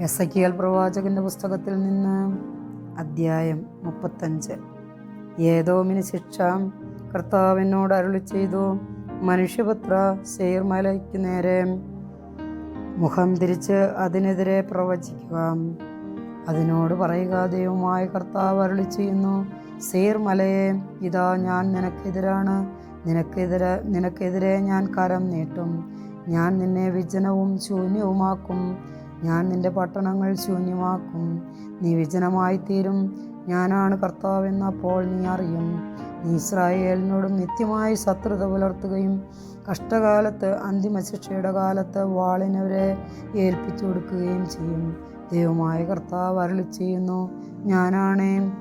S A പ്രവാചകന്റെ പുസ്തകത്തിൽ നിന്ന് അദ്ധ്യായം മുപ്പത്തഞ്ച്. ഏതോമിന് ശിക്ഷ കർത്താവിനോട് അരുളി ചെയ്തു മനുഷ്യപുത്ര സെയ്ർമലയ്ക്ക് നേരെ മുഖം തിരിച്ച് അതിനെതിരെ പ്രവചിക്കുക. അതിനോട് പറയുക ദൈവമായ കർത്താവ് അരുളി ചെയ്യുന്നു സേർമലയെ ഇതാ ഞാൻ നിനക്കെതിരാണ്. നിനക്കെതിരെ നിനക്കെതിരെ ഞാൻ കരം നീട്ടും. ഞാൻ നിന്നെ വിജനവും ശൂന്യവുമാക്കും. ഞാൻ നിന്റെ പട്ടണങ്ങൾ ശൂന്യമാക്കും. നീ വിജനമായിത്തീരും. ഞാനാണ് കർത്താവെന്ന് അപ്പോൾ നീ അറിയും. നീ ഇസ്രായേലിനോടും നിത്യമായി ശത്രുത പുലർത്തുകയും കഷ്ടകാലത്ത് അന്തിമ ശിക്ഷയുടെ കാലത്ത് വാളിനവരെ ഏൽപ്പിച്ചു കൊടുക്കുകയും ചെയ്യും. ദൈവമായ കർത്താവ് അരളി ചെയ്യുന്നു ഞാനാണേ.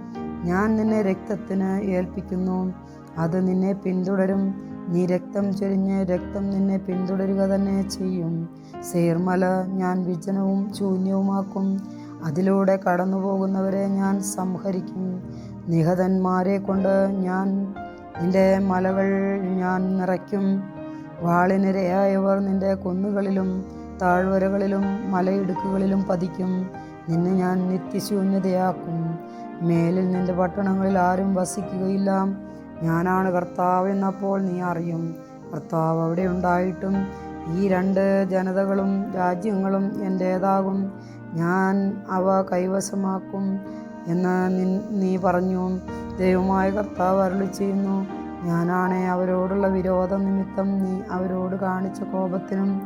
ഞാൻ നിന്നെ രക്തത്തിന് ഏൽപ്പിക്കുന്നു. അത് നിന്നെ പിന്തുടരും. നീ രക്തം ചൊരിഞ്ഞ് രക്തം നിന്നെ പിന്തുടരുക തന്നെ ചെയ്യും. സേർമല ഞാൻ വിജനവും ശൂന്യവുമാക്കും. അതിലൂടെ കടന്നു പോകുന്നവരെ ഞാൻ സംഹരിക്കും. നിഹതന്മാരെ കൊണ്ട് ഞാൻ നിന്റെ മലകൾ ഞാൻ നിറയ്ക്കും. വാളിനിരയായവർ നിന്റെ കുന്നുകളിലും താഴ്വരകളിലും മലയിടുക്കുകളിലും പതിക്കും. നിന്നെ ഞാൻ നിത്യശൂന്യതയാക്കും. മേലിൽ നിന്റെ പട്ടണങ്ങളിൽ ആരും വസിക്കുകയില്ല. ഞാനാണ് കർത്താവ് എന്നപ്പോൾ നീ അറിയും. കർത്താവ് അവിടെ ഉണ്ടായിട്ടും ഈ രണ്ട് ജനതകളും രാജ്യങ്ങളും എന്റേതാകും ഞാൻ അവ കൈവശമാക്കും എന്ന് നീ പറഞ്ഞു. ദൈവമായ കർത്താവ് അരുളി ചെയ്യുന്നു ഞാനാണ് അവരോടുള്ള വിരോധ നിമിത്തം നീ അവരോട് കാണിച്ച കോപത്തിനും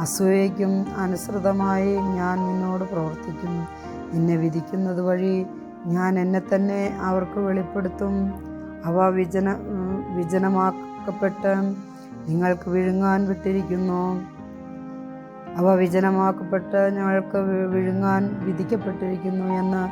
അസൂയയ്ക്കും അനുസൃതമായി ഞാൻ നിന്നോട് പ്രവർത്തിക്കും. നിന്നെ വിധിക്കുന്നത് വഴി ഞാൻ എന്നെ തന്നെ അവർക്ക് വെളിപ്പെടുത്തും. അവ വിജന വിജനമാക്കപ്പെട്ട് നിങ്ങൾക്ക് വിഴുങ്ങാൻ വിട്ടിരിക്കുന്നു. അവ വിജനമാക്കപ്പെട്ട് ഞങ്ങൾക്ക് വിഴുങ്ങാൻ വിധിക്കപ്പെട്ടിരിക്കുന്നു എന്ന്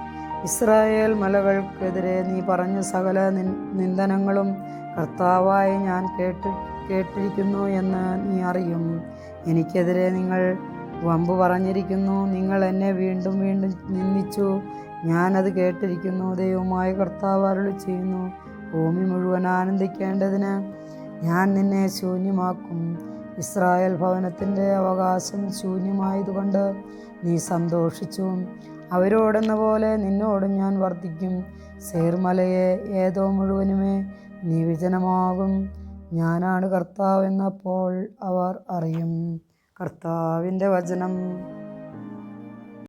ഇസ്രായേൽ മലകൾക്കെതിരെ നീ പറഞ്ഞ സകല നിന്ദനങ്ങളും കർത്താവായി ഞാൻ കേട്ട് കേട്ടിരിക്കുന്നു എന്ന് നീ അറിയും എനിക്കെതിരെ നിങ്ങൾ വമ്പ് പറഞ്ഞിരിക്കുന്നു. നിങ്ങൾ എന്നെ വീണ്ടും വീണ്ടും നിന്ദിച്ചു. ഞാനത് കേട്ടിരിക്കുന്നു. ദൈവമായ കർത്താവ് അരുളി ചെയ്യുന്നു ഭൂമി മുഴുവൻ ആനന്ദിക്കേണ്ടതിന് ഞാൻ നിന്നെ ശൂന്യമാക്കും. ഇസ്രായേൽ ഭവനത്തിന്റെ അവകാശം ശൂന്യമായതുകൊണ്ട് നീ സന്തോഷിച്ചു അവരോടെന്ന പോലെ നിന്നോടും ഞാൻ വർദ്ധിക്കും സേർമലയെ ഏതോ മുഴുവനുമേ നീ വിജനമാകും ഞാനാണ് കർത്താവെന്നപ്പോൾ അവർ അറിയും. കർത്താവിന്റെ വചനം.